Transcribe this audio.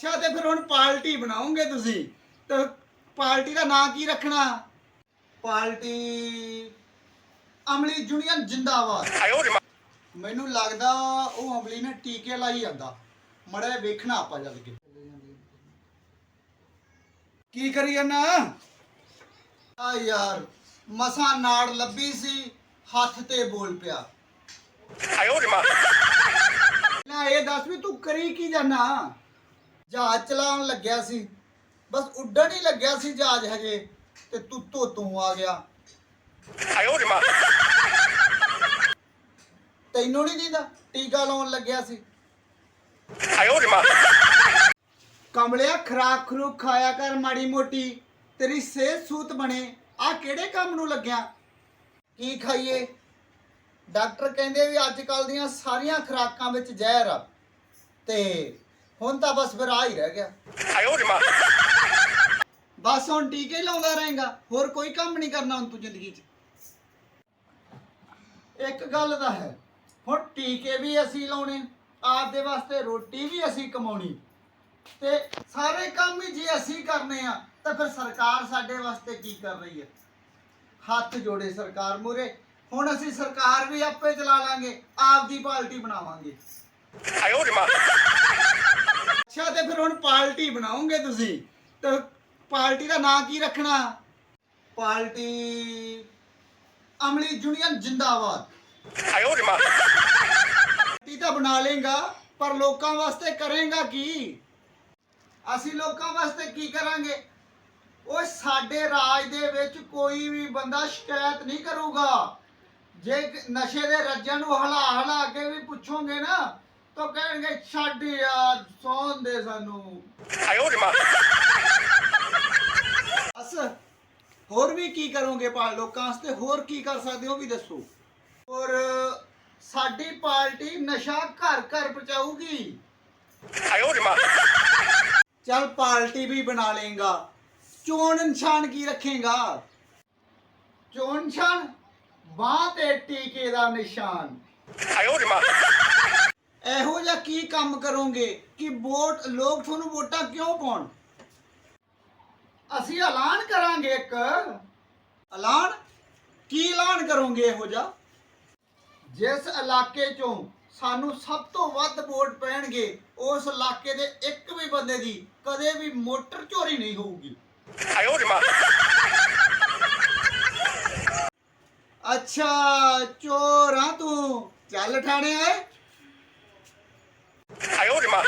ਅੱਛਾ, ਤੇ ਫਿਰ ਹੁਣ ਪਾਰਟੀ ਬਣਾਉਂਗੇ ਤੁਸੀਂ? ਤੇ ਪਾਰਟੀ ਦਾ ਨਾਂ ਕੀ ਰੱਖਣਾ? ਪਾਰਟੀ ਅਮਲੀ ਜੁਨੀਅਰ ਜਿੰਦਾਬਾਦ। ਮੈਨੂੰ ਲੱਗਦਾ ਉਹ ਅਮਲੀ ਨੇ ਟੀਕੇ ਲਾਈ ਜਾਂਦਾ। ਮੜਾ ਵੇਖਣਾ ਆਪਾਂ ਜਦ ਕੇ। ਕੀ ਕਰੀ ਜਾਂਦਾ? ਆ ਯਾਰ, ਮਸਾ ਨਾੜ ਲੱਭੀ ਸੀ, ਹੱਥ ਤੇ ਬੋਲ ਪਿਆ। ਆਇਓ ਜਮਾ ਨਾ ਇਹ ਦੱਸ ਵੀ ਤੂੰ ਕਰੀ ਕੀ ਜਾਂਦਾ? ਜਹਾਜ਼ ਚਲਾਉਣ ਲੱਗਿਆ ਸੀ। ਬਸ ਉੱਡਣ ਹੀ ਲੱਗਿਆ ਸੀ ਜਹਾਜ਼ ਹਜੇ ਤੇ ਤੁੱਤੋ ਤੂੰ ਆ ਗਿਆ। ਤੈਨੂੰ ਨਹੀਂ ਦੀਦਾ ਟੀਕਾ ਲਾਉਣ ਲੱਗਿਆ ਸੀ। ਕਮਲਿਆ ਖਰਾਕ ਖਰੂਕ ਖਾਇਆ ਕਰ ਮਾੜੀ ਮੋਟੀ ਤੇਰੀ ਸਿਹਤ ਸੂਤ ਬਣੇ। ਆ ਕਿਹੜੇ ਕੰਮ ਨੂੰ ਲੱਗਿਆ? ਕੀ ਖਾਈਏ? ਡਾਕਟਰ ਕਹਿੰਦੇ ਵੀ ਅੱਜ ਕੱਲ ਦੀਆਂ ਸਾਰੀਆਂ ਖਰਾਕਾਂ ਵਿੱਚ ਜ਼ਹਿਰ ਆ। ਤੇ ਹੁਣ ਤਾਂ ਬਸ ਫਿਰ ਆ ਹੀ ਰਹਿ ਗਿਆ। ਬਸ ਹੁਣ ਟੀਕੇ ਲਾਉਂਦਾ ਰਹੇਗਾ। ਹੋਰ ਕੋਈ ਕੰਮ ਨਹੀਂ ਕਰਨਾ ਹੁਣ ਤੂੰ ਜ਼ਿੰਦਗੀ 'ਚ। ਇੱਕ ਗੱਲ ਦਾ ਹੈ ਹੁਣ ਟੀਕੇ ਵੀ ਅਸੀਂ ਲਾਉਣੇ ਆਪ ਦੇ ਵਾਸਤੇ ਰੋਟੀ ਵੀ ਅਸੀਂ ਕਮਾਉਣੀ। ਤੇ ਸਾਰੇ ਕੰਮ ਹੀ ਜੇ ਅਸੀਂ ਕਰਨੇ ਆ ਤਾਂ ਫਿਰ ਸਰਕਾਰ ਸਾਡੇ ਵਾਸਤੇ ਕੀ ਕਰ ਰਹੀ ਹੈ? ਹੱਥ ਜੋੜੇ ਸਰਕਾਰ ਮੂਰੇ ਹੁਣ ਅਸੀਂ ਸਰਕਾਰ ਵੀ ਆਪੇ ਚਲਾ ਲਾਂਗੇ ਆਪਦੀ ਪਾਰਟੀ ਬਣਾਵਾਂਗੇ। ਆਇਓ ਜਮਾ ਅੱਛਾ ਤੇ ਫਿਰ ਹੁਣ ਪਾਰਟੀ ਬਣਾਉਂਗੇ ਤੁਸੀਂ? ਤੇ ਪਾਰਟੀ ਦਾ ਨਾਂ ਕੀ ਰੱਖਣਾ? ਪਾਰਟੀ ਅਮਲੀ ਜੁਨੀਅਰ ਜਿੰਦਾਬਾਦ। ਪਾਰਟੀ ਤਾਂ ਬਣਾ ਲੇਗਾ ਪਰ ਲੋਕਾਂ ਵਾਸਤੇ ਕਰੇਗਾ ਕੀ? ਅਸੀਂ ਲੋਕਾਂ ਵਾਸਤੇ ਕੀ ਕਰਾਂਗੇ? ਉਹ ਸਾਡੇ ਰਾਜ ਦੇ ਵਿੱਚ ਕੋਈ ਵੀ ਬੰਦਾ ਸ਼ਿਕਾਇਤ ਨਹੀਂ ਕਰੂਗਾ। ਜੇ ਨਸ਼ੇ ਦੇ ਰੱਜਾਂ ਨੂੰ ਹਲਾ ਹਲਾ ਕੇ ਵੀ ਪੁੱਛੋਗੇ ਨਾ ਕਹਿਣਗੇ ਹੋਰ ਵੀ ਕੀ ਕਰੋਗੇ ਪਾ ਲੋਕਾਂ ਵਾਸਤੇ ਹੋਰ ਕੀ ਕਰ ਸਕਦੇ ਹੋ ਵੀ ਦੱਸੋ। ਔਰ ਸਾਡੀ ਪਾਰਟੀ ਨਸ਼ਾ ਘਰ ਘਰ ਪਹੁੰਚਾਊਗੀ। ਚੱਲ ਪਾਰਟੀ ਵੀ ਬਣਾ ਲੇਗਾ ਚੋਣ ਨਿਸ਼ਾਨ ਕੀ ਰੱਖੇਗਾ? ਚੋਣ ਨਿਸ਼ਾਨ? ਬਾਹ ਤੇ ਟੀਕੇ ਦਾ ਨਿਸ਼ਾਨ। ਇਹੋ ਜਿਹਾ ਕੀ ਕੰਮ ਕਰੋਗੇ ਕਿ ਵੋਟ ਲੋਕ ਤੁਹਾਨੂੰ ਵੋਟਾਂ ਕਿਉਂ ਪਾਉਣ? ਅਸੀਂ ਐਲਾਨ ਕਰਾਂਗੇ ਇੱਕ। ਐਲਾਨ? ਕੀ ਐਲਾਨ ਕਰੋਗੇ ਇਹੋ ਜਿਹਾ? ਜਿਸ ਇਲਾਕੇ ਚੋਂ ਸਾਨੂੰ ਸਭ ਤੋਂ ਵੱਧ ਵੋਟ ਪੈਣਗੇ ਉਸ ਇਲਾਕੇ ਦੇ ਇੱਕ ਵੀ ਬੰਦੇ ਦੀ ਕਦੇ ਵੀ ਮੋਟਰ ਚੋਰੀ ਨਹੀਂ ਹੋਊਗੀ। ਆਇਓ ਜਮਾ। ਅੱਛਾ ਚੋਰਾ ਤੂੰ। ਚੱਲ ਠਾਣੇ ਆਏ। 哎呦我的妈！